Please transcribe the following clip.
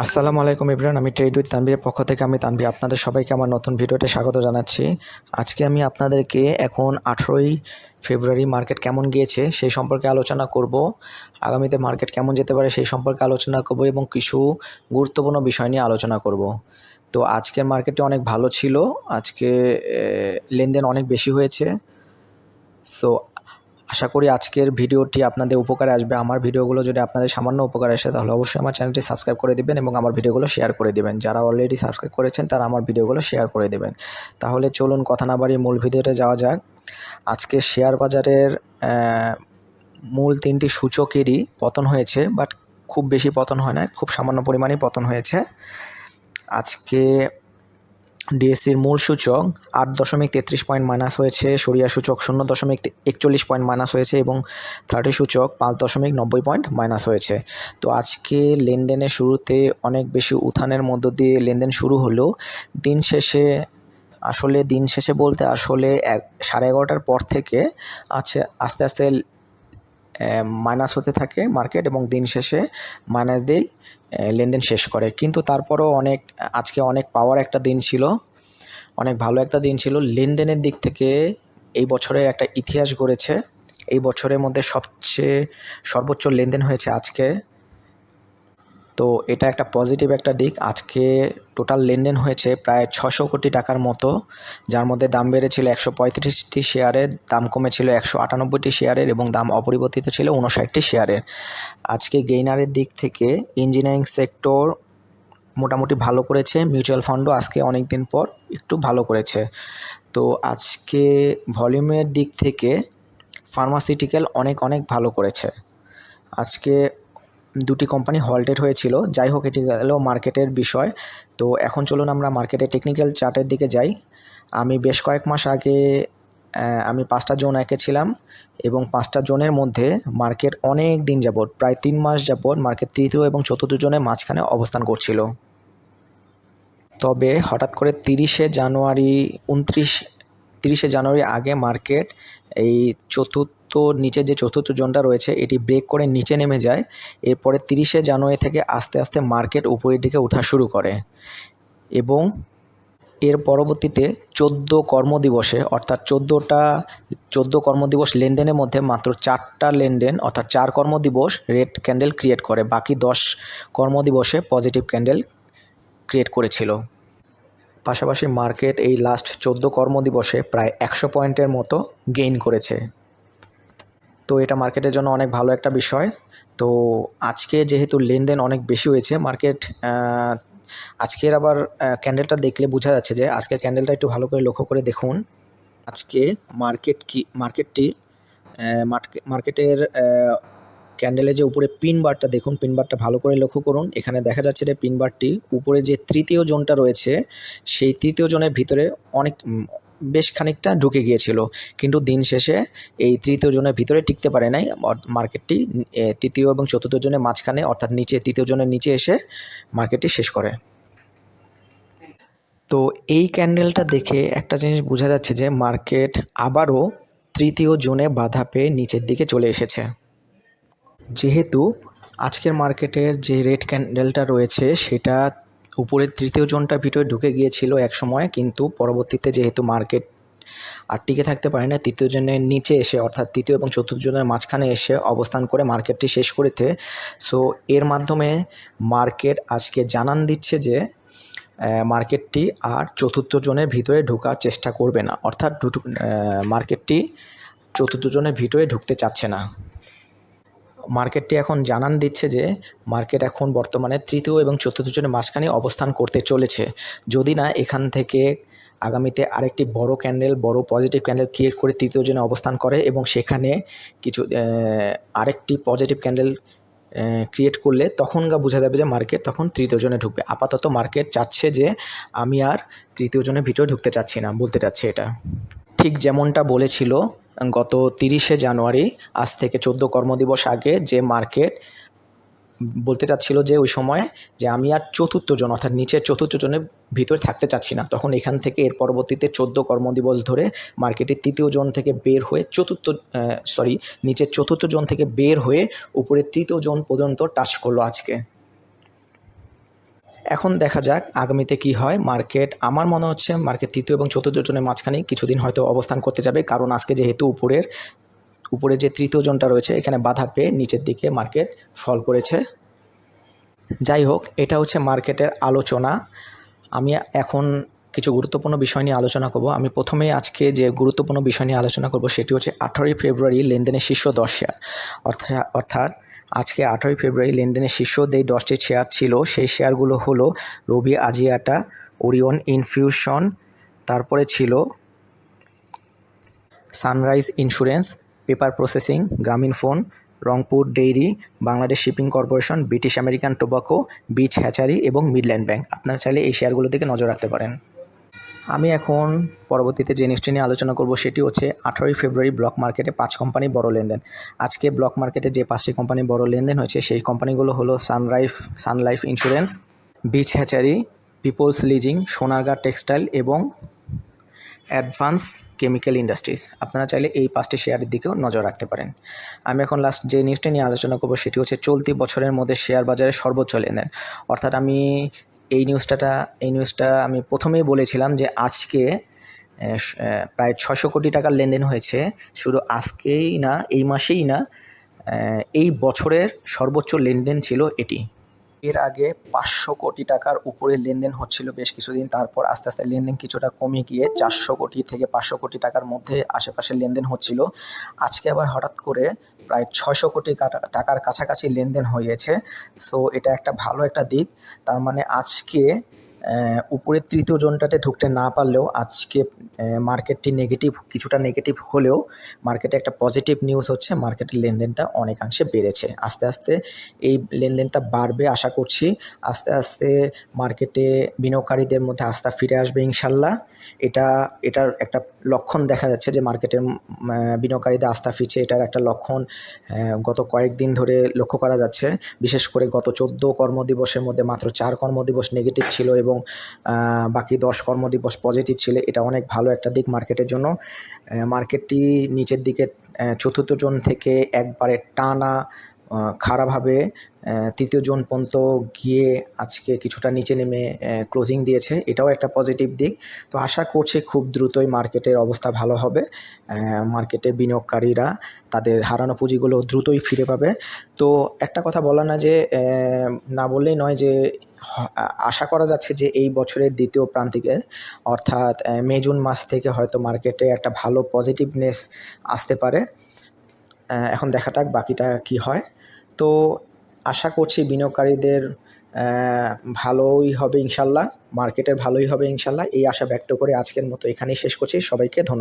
আসসালামু আলাইকুম ইব্রান, আমি ট্রেড উইথ তানভীরের পক্ষ থেকে আমি তানভীর আপনাদের সবাইকে আমার নতুন ভিডিওতে স্বাগত জানাচ্ছি। আজকে আমি আপনাদেরকে এখন আঠেরোই ফেব্রুয়ারি মার্কেট কেমন গিয়েছে সেই সম্পর্কে আলোচনা করব। আগামীতে মার্কেট কেমন যেতে পারে সেই সম্পর্কে আলোচনা করব এবং কিছু গুরুত্বপূর্ণ বিষয় নিয়ে আলোচনা করব। তো আজকের মার্কেটটি অনেক ভালো ছিল, আজকে লেনদেন অনেক বেশি হয়েছে। সো আশা করি আজকের ভিডিওটি আপনাদের উপকারে আসবে। আমার ভিডিওগুলো যদি আপনাদের সামান্য উপকারে আসে, তাহলে অবশ্যই আমার চ্যানেলটি সাবস্ক্রাইব করে দিবেন এবং আমার ভিডিওগুলো শেয়ার করে দিবেন। যারা অলরেডি সাবস্ক্রাইব করেছেন, তারা আমার ভিডিওগুলো শেয়ার করে দেবেন। তাহলে চলুন কথা না বাড়িয়ে মূল ভিডিওতে যাওয়া যাক। আজকে শেয়ার বাজারের মূল তিনটি সূচকেরই পতন হয়েছে বাট খুব বেশি পতন হয় না, খুব সামান্য পরিমাণেই পতন হয়েছে। আজকে ডিএসসির মূল সূচক আট দশমিক তেত্রিশ পয়েন্ট মাইনাস হয়েছে, সরিয়া সূচক শূন্য দশমিক একচল্লিশ পয়েন্ট মাইনাস হয়েছে এবং থার্টি সূচক পাঁচ দশমিক নব্বই পয়েন্ট মাইনাস হয়েছে। তো আজকে লেনদেনের শুরুতে অনেক বেশি উত্থানের মধ্য দিয়ে লেনদেন শুরু হলেও দিন শেষে, আসলে দিন শেষে বলতে আসলে এক, সাড়ে এগারোটার পর থেকে আছে, আস্তে আস্তে মাইনাস হতে থাকে মার্কেট এবং দিন শেষে মাইনাস দিয়েই লেনদেন শেষ করে। কিন্তু তারপরও অনেক, আজকে অনেক পাওয়ার একটা দিন ছিল, অনেক ভালো একটা দিন ছিল। লেনদেনের দিক থেকে এই বছরের একটা ইতিহাস গড়েছে। এই বছরের মধ্যে সবচেয়ে সর্বোচ্চ লেনদেন হয়েছে আজকে। তো এটা একটা পজিটিভ একটা দিক। আজকে টোটাল লেনদেন হয়েছে প্রায় ছশো কোটি টাকার মতো, যার মধ্যে দাম বেড়েছিল একশো পঁয়ত্রিশটি শেয়ারের দাম কমেছিল একশো আটানব্বইটি শেয়ারের এবং দাম অপরিবর্তিত ছিল উনষাটটি শেয়ারের আজকে গেইনারের দিক থেকে ইঞ্জিনিয়ারিং সেক্টর মোটামুটি ভালো করেছে মিউচুয়াল ফান্ডও আজকে অনেক দিন পর একটু ভালো করেছে। তো আজকে ভলিউমের দিক থেকে ফার্মাসিউটিক্যাল অনেক অনেক ভালো করেছে। আজকে দুটি কোম্পানি হল্টেড হয়েছিল। যাই হোক এটি গেল মার্কেটের বিষয়। তো এখন চলুন আমরা মার্কেটের টেকনিক্যাল চার্টের দিকে যাই। আমি বেশ কয়েক মাস আগে আমি পাঁচটা জোন এঁকেছিলাম এবং পাঁচটা জোনের মধ্যে মার্কেট অনেক দিন যাবত প্রায় তিন মাস যাবত মার্কেট তৃতীয় এবং চতুর্থ জোনের মাঝখানে অবস্থান করছিল। তবে হঠাৎ করে তিরিশে জানুয়ারি, উনত্রিশ, তিরিশে জানুয়ারি আগে মার্কেট এই চতুর্থ নিচে যে চতুর্থ জোনটা রয়েছে, এটি ব্রেক করে নিচে নেমে যায়। এরপরে তিরিশে জানুয়ারি থেকে আস্তে আস্তে মার্কেট উপরের দিকে ওঠা শুরু করে। এবং এর পরবর্তীতে চোদ্দ কর্মদিবসে, অর্থাৎ চোদ্দোটা, চোদ্দ কর্মদিবস লেনদেনের মধ্যে মাত্র চারটা লেনদেন, অর্থাৎ চার কর্মদিবস রেড ক্যান্ডেল ক্রিয়েট করে। বাকি দশ কর্মদিবসে পজিটিভ ক্যান্ডেল ক্রিয়েট করেছিল। পাশাপাশি মার্কেট এই লাস্ট চোদ্দ কর্মদিবসে প্রায় একশো পয়েন্টের মতো গেইন করেছে। তো এটা মার্কেটের জন্য অনেক ভালো একটা বিষয়। তো আজকে যেহেতু লেনদেন অনেক বেশি হয়েছে মার্কেট আজকের আবার ক্যান্ডেলটা দেখলে বোঝা যাচ্ছে যে আজকের ক্যান্ডেলটা একটু ভালো করে লক্ষ্য করে দেখুন। আজকে মার্কেট কি মার্কেটটি মার্কেটের ক্যান্ডেলের যে উপরে পিন বারটা দেখুন পিন বারটা ভালো করে লক্ষ্য করুন। এখানে দেখা যাচ্ছে যে পিন বারটি উপরে যে তৃতীয় জোনটা রয়েছে, সেই তৃতীয় জোনের ভিতরে অনেক বেশ খানিকটা ঢুকে গিয়েছিল। কিন্তু দিন শেষে এই তৃতীয় জনের ভিতরে টিকতে পারে নাই। মার্কেটটি তৃতীয় এবং চতুর্থ জনের মাঝখানে, অর্থাৎ নিচে, তৃতীয় জনের নিচে এসে মার্কেটটি শেষ করে। তো এই ক্যান্ডেলটা দেখে একটা জিনিস বোঝা যাচ্ছে যে, মার্কেট আবারও তৃতীয় জোনে বাধা পেয়ে নিচের দিকে চলে এসেছে। যেহেতু আজকের মার্কেটের যে রেড ক্যান্ডেলটা রয়েছে, সেটা উপরের তৃতীয় জোনটার ভিতরে ঢুকে গিয়েছিল এক সময়, কিন্তু পরবর্তীতে যেহেতু মার্কেট আর টিকে থাকতে পারে না তৃতীয় জনের নিচে এসে, অর্থাৎ তৃতীয় এবং চতুর্থ জনের মাঝখানে এসে অবস্থান করে মার্কেটটি শেষ করেছে। সো এর মাধ্যমে মার্কেট আজকে জানান দিচ্ছে যে মার্কেটটি আর চতুর্থ জনের ভিতরে ঢোকার চেষ্টা করবে না। অর্থাৎ মার্কেটটি চতুর্থ জনের ভিতরে ঢুকতে চাচ্ছে না। মার্কেটটি এখন জানান দিচ্ছে যে মার্কেট এখন বর্তমানে তৃতীয় এবং চতুর্থ জনের মাঝখানে অবস্থান করতে চলেছে। যদি না, এখান থেকে আগামীতে আরেকটি বড় ক্যান্ডেল, বড় পজিটিভ ক্যান্ডেল ক্রিয়েট করে তৃতীয় জনে অবস্থান করে এবং সেখানে কিছু আরেকটি পজিটিভ ক্যান্ডেল ক্রিয়েট করলে তখন গা বোঝা যাবে যে মার্কেট তখন তৃতীয় জনে ঢুকবে। আপাতত মার্কেট চাচ্ছে যে আমি আর তৃতীয় জনের ভিতরে ঢুকতে চাচ্ছি না, বলতে চাচ্ছি এটা। ঠিক যেমনটা বলেছিল, গত তিরিশে জানুয়ারি, আজ থেকে চোদ্দ কর্মদিবস আগে যে মার্কেট বলতে চাচ্ছিল যে ওই সময় যে আমি আর চতুর্থ জন, অর্থাৎ নিচের চতুর্থ জনের ভিতরে থাকতে চাচ্ছি না। তখন এখান থেকে এর পরবর্তীতে চোদ্দ কর্মদিবস ধরে মার্কেটের তৃতীয় জন থেকে বের হয়ে চতুর্থ সরি নিচের চতুর্থ জন থেকে বের হয়ে উপরের তৃতীয় জন পর্যন্ত টাচ করল আজকে। এখন দেখা যাক আগামীতে কি হয়। মার্কেট, আমার মনে হচ্ছে মার্কেট তৃতীয় এবং চতুর্থ জনের মাঝখানে কিছুদিন হয়তো অবস্থান করতে যাবে। কারণ আজকে যেহেতু উপরের উপরে যে তৃতীয় জনটা রয়েছে, এখানে বাধা পেয়ে নিচের দিকে মার্কেট ফল করেছে। যাই হোক, এটা হচ্ছে মার্কেটের আলোচনা। আমি এখন কিছু গুরুত্বপূর্ণ বিষয় নিয়ে আলোচনা করব। আমি প্রথমেই আজকে যে গুরুত্বপূর্ণ বিষয় নিয়ে আলোচনা করব, সেটি হচ্ছে আঠারোই ফেব্রুয়ারি লেনদেনের শীর্ষ দশ শেয়ার অর্থাৎ অর্থাৎ আজকে আঠারোই ফেব্রুয়ারি লেনদেনের শীর্ষ যেই দশটি শেয়ার ছিল। সেই শেয়ারগুলো হলো রবি আজিয়াটা, ওরিয়ন ইনফিউশন, তারপরে ছিল Sunrise Insurance, Paper Processing, Grameen Phone, Rangpur Dairy, Bangladesh Shipping Corporation, British American Tobacco, Beach Hatchery এবং মিডল্যান্ড ব্যাংক। আপনারা চাইলে এই শেয়ারগুলো দিকে নজর রাখতে পারেন। আমি এখন পরবর্তীতে যে নিউজটি নিয়ে আলোচনা করব সেটি হচ্ছে আঠারোই ফেব্রুয়ারি ব্লক মার্কেটে পাঁচ কোম্পানি বড় লেনদেন। আজকে ব্লক মার্কেটে যে পাঁচটি কোম্পানি বড় লেনদেন হয়েছে, সেই কোম্পানিগুলো হলো সানরাইফ Sunlife Insurance Beach Hatchery Peoples Leasing Sonargaon Textile এবং অ্যাডভান্স কেমিক্যাল ইন্ডাস্ট্রিজ আপনারা চাইলে এই পাঁচটি শেয়ারের দিকেও নজর রাখতে পারেন। আমি এখন লাস্ট যে নিউজটি নিয়ে আলোচনা করব, সেটি হচ্ছে চলতি বছরের মধ্যে শেয়ার বাজারে সর্বোচ্চ লেনদেন। অর্থাৎ আমি এই নিউজটাটা, এই নিউজটা আমি প্রথমেই বলেছিলাম যে আজকে প্রায় ছশো কোটি টাকার লেনদেন হয়েছে। শুধু আজকেই না, এই মাসেই না এই বছরের সর্বোচ্চ লেনদেন ছিল এটি। এর আগে পাঁচশো কোটি টাকার উপরে লেনদেন হচ্ছিল বেশ কিছুদিন। তারপর আস্তে আস্তে লেনদেন কিছুটা কমে গিয়ে চারশো কোটি থেকে পাঁচশো কোটি টাকার মধ্যে আশেপাশে লেনদেন হচ্ছিল। আজকে আবার হঠাৎ করে প্রায় ছশো কোটি টাকার কাছাকাছি লেনদেন হয়েছে। সো এটা একটা ভালো একটা দিক। তার মানে আজকে উপরের তৃতীয় জোনটাতে ঢুকতে না পারলেও আজকে মার্কেটটি নেগেটিভ কিছুটা নেগেটিভ হলেও মার্কেটে একটা পজিটিভ নিউজ হচ্ছে। মার্কেটের লেনদেনটা অনেকাংশে বেড়েছে। আস্তে আস্তে এই লেনদেনটা বাড়বে আশা করছি। আস্তে আস্তে মার্কেটে বিনিয়োগকারীদের মধ্যে আস্থা ফিরে আসবে ইনশাল্লাহ। এটা, এটার একটা লক্ষণ দেখা যাচ্ছে যে মার্কেটের বিনিয়োগকারীদের আস্থা ফিরছে। এটার একটা লক্ষণ গত কয়েকদিন ধরে লক্ষ্য করা যাচ্ছে। বিশেষ করে গত চোদ্দ কর্মদিবসের মধ্যে মাত্র চার কর্মদিবস নেগেটিভ ছিল এবং আহ, বাকি দশ কর্মদিবস পজিটিভ ছিল এটা অনেক ভালো একটা দিক মার্কেটের জন্য। মার্কেটটি নিচের দিকে চতুর্থ জোন থেকে একবারে টানা খারাপভাবে তৃতীয় জোন পর্যন্ত গিয়ে আজকে কিছুটা নিচে নেমে ক্লোজিং দিয়েছে। এটাও একটা পজিটিভ দিক। তো আশা করছি খুব দ্রুতই মার্কেটের অবস্থা ভালো হবে। মার্কেটে বিনিয়োগকারীরা তাদের হারানো পুঁজিগুলো দ্রুতই ফিরে পাবে। তো একটা কথা বলা না যে না বললেই নয় যে আশা করা যাচ্ছে যে এই বছরের দ্বিতীয় প্রান্তিকে, অর্থাৎ মে, জুন মাস থেকে হয়তো মার্কেটে একটা ভালো পজিটিভনেস আসতে পারে। এখন দেখা যাক বাকিটা কি হয়। তো আশা করছি বিনিয়োগকারীদের ভালোই হবে ইনশাল্লাহ, মার্কেটের ভালোই হবে ইনশাল্লাহ। এই আশা ব্যক্ত করে আজকের মতো এখানেই শেষ করছি। সবাইকে ধন্যবাদ।